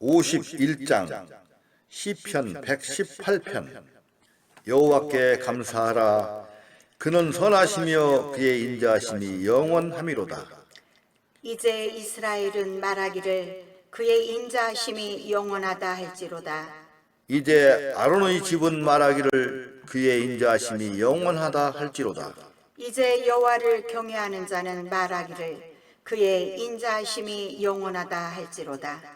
51장 시편 118편 여호와께 감사하라 그는 선하시며 그의 인자하심이 영원함이로다 이제 이스라엘은 말하기를 그의 인자하심이 영원하다 할지로다. 이제 아론의 집은 말하기를 그의 인자하심이 영원하다 할지로다 이제 여호와를 경외하는 자는 말하기를 그의 인자하심이 영원하다 할지로다.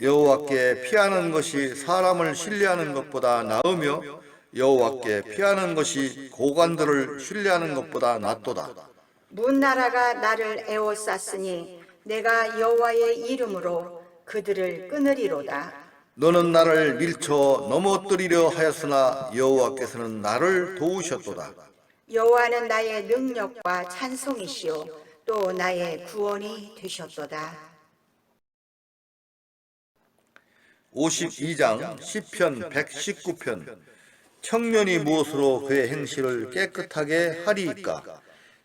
여호와께 피하는 것이 사람을 신뢰하는 것보다 나으며 여호와께 피하는 것이 고관들을 신뢰하는 것보다 낫도다. 문 나라가 나를 에워쌌으니 내가 여호와의 이름으로 그들을 끊으리로다 너는 나를 밀쳐 넘어뜨리려 하였으나 여호와께서는 나를 도우셨도다. 여호와는 나의 능력과 찬송이시요 또 나의 구원이 되셨도다 52장 시편 119편 청년이 무엇으로 그의 행실을 깨끗하게 하리이까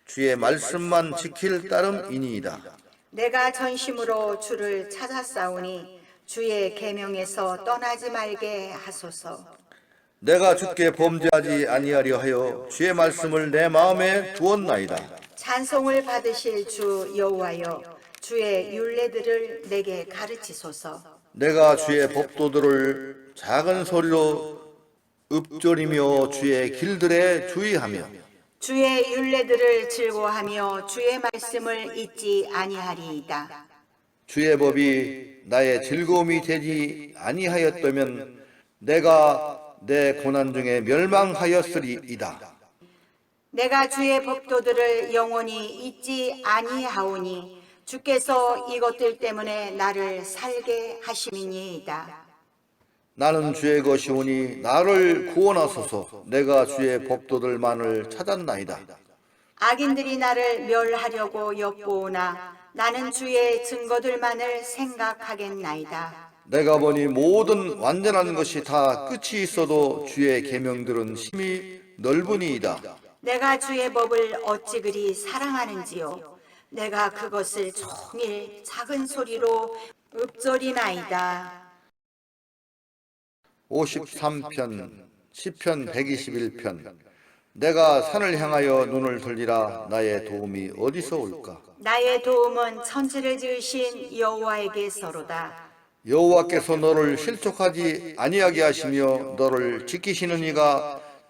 주의 말씀만 지킬 따름이니이다. 내가 전심으로 주를 찾았사오니 주의 계명에서 떠나지 말게 하소서 내가 주께 범죄하지 아니하려 하여 주의 말씀을 내 마음에 두었나이다. 찬송을 받으실 주 여호와여 주의 율례들을 내게 가르치소서 내가 주의 법도들을 작은 소리로 읊조리며 주의 길들에 주의하며 주의 율례들을 즐거하며 주의 말씀을 잊지 아니하리이다 주의 법이 나의 즐거움이 되지 아니하였다면 내가 내 고난 중에 멸망하였으리이다. 내가 주의 법도들을 영원히 잊지 아니하오니 주께서 이것들 때문에 나를 살게 하심이니이다. 나는 주의 것이오니 나를 구원하소서 내가 주의 법도들만을 찾았나이다. 악인들이 나를 멸하려고 엿보오나 나는 주의 증거들만을 생각하겠나이다. 내가 보니 모든 완전한 것이 다 끝이 있어도 주의 계명들은 심히 넓으니이다. 내가 주의 법을 어찌 그리 사랑하는지요. 내가 그것을 종일 작은 소리로 읊조리나이다. 53편 시편 121편 내가 산을 향하여 눈을 돌리라 나의 도움이 어디서 올까 나의 도움은 천지를 지으신 여호와에게서로다. 여호와께서 너를 실족하지 아니하게 하시며 너를 지키시는 이가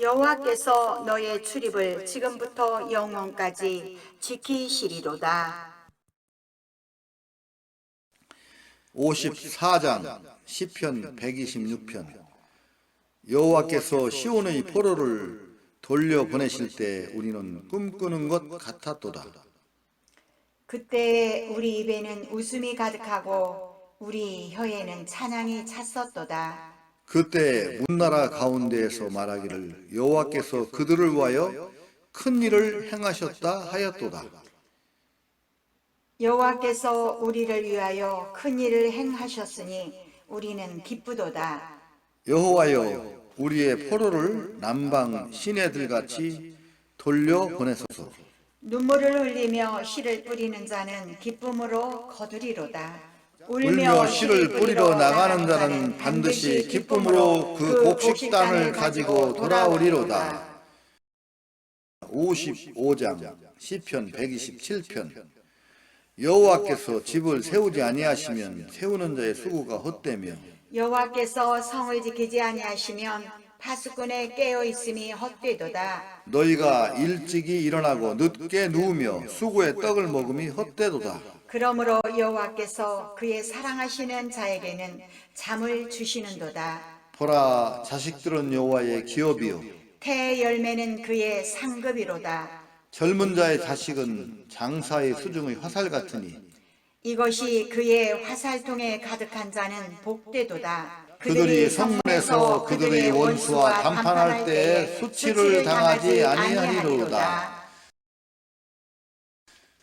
여호와께서 너의 출입을 지금부터 영원까지 지키시리로다. 54장 시편 126편 여호와께서 시온의 포로를 돌려 보내실 때 우리는 꿈꾸는 것 같았도다. 그때 우리 입에는 웃음이 가득하고 우리 혀에는 찬양이 찼었도다. 그때 문나라 가운데에서 말하기를 여호와께서 그들을 위하여 큰 일을 행하셨다 하였도다. 여호와께서 우리를 위하여 큰 일을 행하셨으니 우리는 기쁘도다. 여호와여 우리의 포로를 남방 시내들 같이 돌려 보내소서. 눈물을 흘리며 씨를 뿌리는 자는 기쁨으로 거두리로다. 울며 씨를 뿌리러 나가는 자는 반드시 기쁨으로 그 곡식단을 가지고 돌아오리로다. 55장 시편 127편 여호와께서 집을 세우지 아니하시면 세우는 자의 수고가 헛되며 여호와께서 성을 지키지 아니하시면 파수꾼의 깨어 있음이 헛되도다. 너희가 일찍이 일어나고 늦게 누우며 수고의 떡을 먹음이 헛되도다. 그러므로 여호와께서 그의 사랑하시는 자에게는 잠을 주시는도다. 보라 자식들은 여호와의 기업이요 태의 열매는 그의 상급이로다. 젊은 자의 자식은 장사의 수중의 화살 같으니 이것이 그의 화살통에 가득한 자는 복되도다. 그들이 성문에서 그들의 원수와 담판할 때에 수치를 당하지 아니하리로다.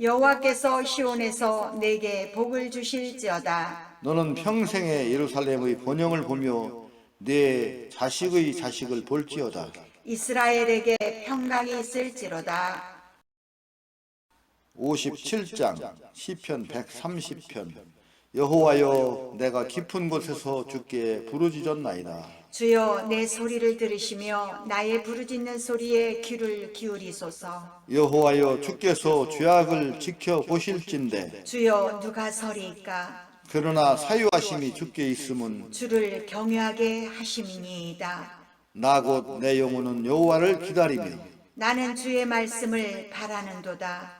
여호와께서 시온에서 내게 복을 주실지어다. 너는 평생에 예루살렘의 번영을 보며 내 자식의 자식을 볼지어다. 이스라엘에게 평강이 있을지로다. 57장 시편 130편 여호와여 내가 깊은 곳에서 주께 부르짖었나이다. 주여 내 소리를 들으시며 나의 부르짖는 소리에 귀를 기울이소서. 여호와여 주께서 죄악을 지켜 보실진대 주여 누가 서리이까? 그러나 사유하심이 주께 있음은 주를 경외하게 하심이니이다. 나 곧 내 영혼은 여호와를 기다리며 나는 주의 말씀을 바라는도다.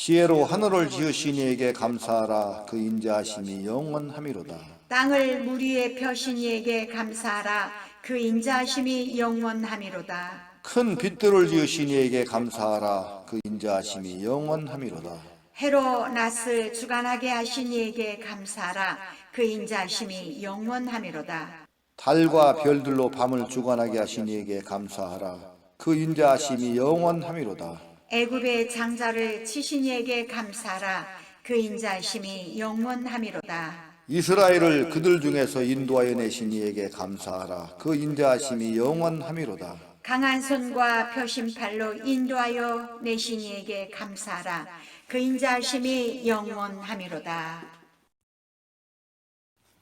지혜로 하늘을 지으신 이에게 감사하라 그 인자하심이 영원함이로다 땅을 펴신 이에게 감사하라. 그 인자하심이 영원함이로다. 큰 빛들을 지으신 이에게 감사하라 그 인자하심이 영원함이로다 해로 낯을 주관하게 하신 이에게 감사하라. 그 인자하심이 영원함이로다. 달과 별들로 밤을 주관하게 하신 이에게 감사하라 그 인자하심이 영원함이로다 애굽의 장자를 치신 이에게 감사하라. 그 인자하심이 영원함이로다. 이스라엘을 그들 중에서 인도하여 내신 이에게 감사하라 그 인자하심이 영원함이로다 강한 손과 펴신 팔로 인도하여 내신 이에게 감사하라. 그 인자하심이 영원함이로다.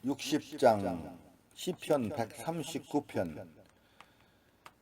60장 시편 139편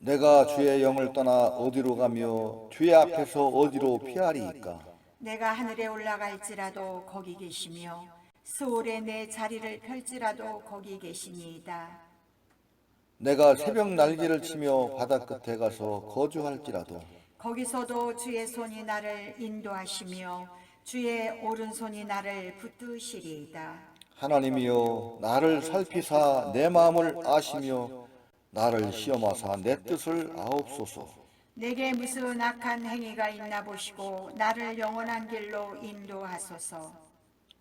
내가 주의 영을 떠나 어디로 가며 주의 앞에서 어디로 피하리이까 내가 하늘에 올라갈지라도 거기 계시며 스올에 내 자리를 펼지라도 거기 계시니이다. 내가 새벽 날개를 치며 바다 끝에 가서 거주할지라도 거기서도 주의 손이 나를 인도하시며 주의 오른손이 나를 붙드시리이다. 하나님이여 나를 살피사 내 마음을 아시며 나를 시험하사 내 뜻을 아옵소서 내게 무슨 악한 행위가 있나 보시고 나를 영원한 길로 인도하소서.